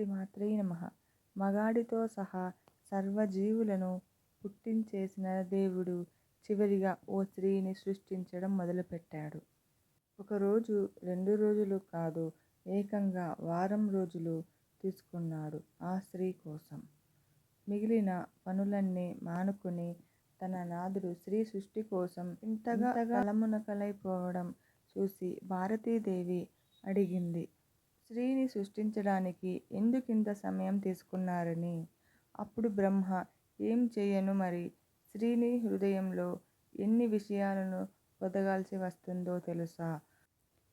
శ్రీమాత్రే నమ మగాడితో సహా సర్వజీవులను పుట్టించేసిన దేవుడు చివరిగా ఓ స్త్రీని సృష్టించడం మొదలుపెట్టాడు. ఒకరోజు, రెండు రోజులు కాదు ఏకంగా వారం రోజులు తీసుకున్నాడు ఆ స్త్రీ కోసం. మిగిలిన పనులన్నీ మానుకుని తన నాథుడు స్త్రీ సృష్టి కోసం ఇంతగా తలమునకలైపోవడం చూసి భారతీదేవి అడిగింది స్త్రీని సృష్టించడానికి ఎందుకింత సమయం తీసుకున్నారని. అప్పుడు బ్రహ్మ ఏం చేయను మరి స్త్రీని హృదయంలో ఎన్ని విషయాలను పొదగాల్సి వస్తుందో తెలుసా?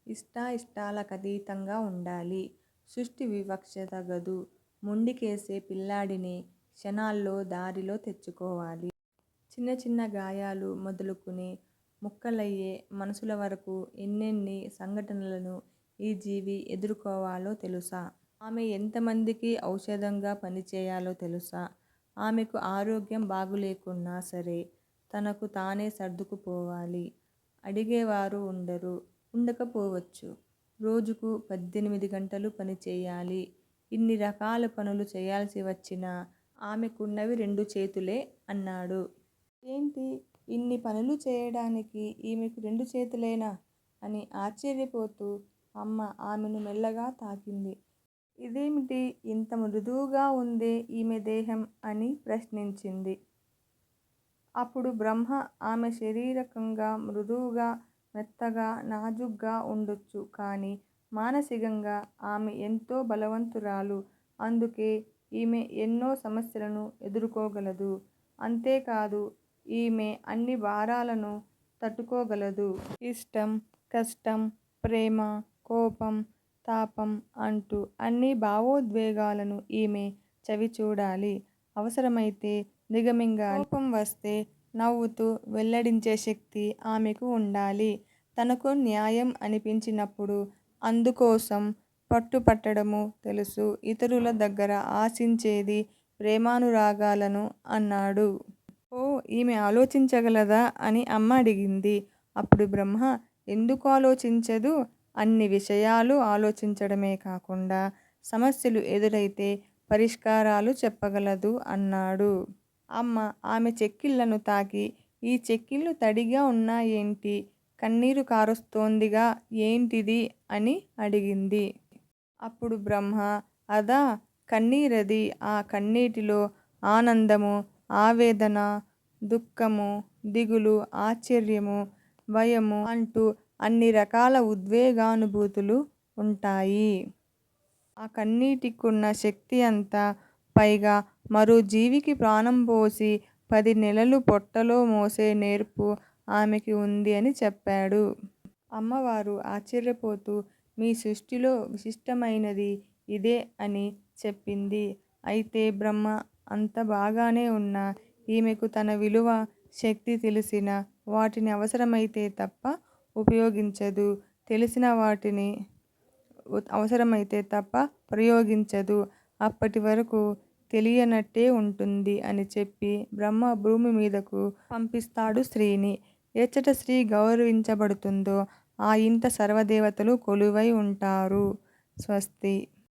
ఇష్టాయిష్టాలకతీతంగా ఉండాలి. సృష్టి వివక్ష తగదు. మొండికేసే పిల్లాడిని క్షణాల్లో దారిలో తెచ్చుకోవాలి. చిన్న చిన్న గాయాలు మొదలుకుని ముక్కలయ్యే మనసుల వరకు ఎన్నెన్ని సంఘటనలను ఈ జీవి ఎదుర్కోవాలో తెలుసా? ఆమె ఎంతమందికి ఔషధంగా పనిచేయాలో తెలుసా? ఆమెకు ఆరోగ్యం బాగులేకున్నా సరే తనకు తానే సర్దుకుపోవాలి. అడిగేవారు ఉండరు. ఉండకపోవచ్చు. రోజుకు పద్దెనిమిది గంటలు పనిచెయ్యాలి. ఇన్ని రకాల పనులు చేయాల్సి వచ్చినా ఆమెకున్నవి రెండు చేతులే అన్నాడు. ఏంటి ఇన్ని పనులు చేయడానికి ఈమెకు రెండు చేతులేనా? అని ఆశ్చర్యపోతూ అమ్మ ఆమెను మెల్లగా తాకింది. ఇదేమిటి ఇంత మృదువుగా ఉందే ఈమె దేహం అని ప్రశ్నించింది. అప్పుడు బ్రహ్మ ఆమె శరీరకంగా మృదువుగా, మెత్తగా, నాజుగ్గా ఉండొచ్చు కానీ మానసికంగా ఆమె ఎంతో బలవంతురాలు. అందుకే ఈమె ఎన్నో సమస్యలను ఎదుర్కోగలదు. అంతేకాదు ఈమె అన్ని భారాలను తట్టుకోగలదు. ఇష్టం, కష్టం, ప్రేమ, కోపం, తాపం అంటూ అన్ని భావోద్వేగాలను ఈమె చవిచూడాలి. అవసరమైతే దిగమింగాలి. కోపం వస్తే నవ్వుతూ వెల్లడించే శక్తి ఆమెకు ఉండాలి. తనకు న్యాయం అనిపించినప్పుడు అందుకోసం పట్టుపట్టడము తెలుసు. ఇతరుల దగ్గర ఆశించేది ప్రేమానురాగాలను అన్నాడు. ఓ ఈమె ఆలోచించగలదా అని అమ్మ అడిగింది. అప్పుడు బ్రహ్మ ఎందుకు ఆలోచించదు? అన్ని విషయాలు ఆలోచించడమే కాకుండా సమస్యలు ఎదురైతే పరిష్కారాలు చెప్పగలదు అన్నాడు. అమ్మ ఆమె చెక్కిళ్ళను తాకి ఈ చెక్కిళ్ళు తడిగా ఉన్నాయేంటి? కన్నీరు కారుస్తోందిగా ఏంటిది? అని అడిగింది. అప్పుడు బ్రహ్మ అదా కన్నీరది ఆ కన్నీటిలో ఆనందము ఆవేదన దుఃఖము దిగులు ఆశ్చర్యము భయము అంటూ అన్ని రకాల ఉద్వేగానుభూతులు ఉంటాయి. ఆ కన్నీటికున్న శక్తి అంతా పైగా మరో జీవికి ప్రాణం పోసి పది నెలలు పొట్టలో మోసే నేర్పు ఆమెకి ఉంది అని చెప్పాడు. అమ్మవారు ఆశ్చర్యపోతూ మీ సృష్టిలో విశిష్టమైనది ఇదే అని చెప్పింది. అయితే బ్రహ్మ అంత బాగానే ఉన్నా ఈమెకు తన విలువ, శక్తి తెలిసిన వాటిని అవసరమైతే తప్ప ఉపయోగించదు. తెలిసిన వాటిని అవసరమైతే తప్ప ప్రయోగించదు. అప్పటివరకూ తెలియనట్టే ఉంటుంది అని చెప్పి బ్రహ్మ భూమి మీదకు పంపిస్తాడు స్త్రీని. ఎచ్చట స్త్రీ గౌరవించబడుతుందో ఆ ఇంట సర్వదేవతలు కొలువై ఉంటారు. స్వస్తి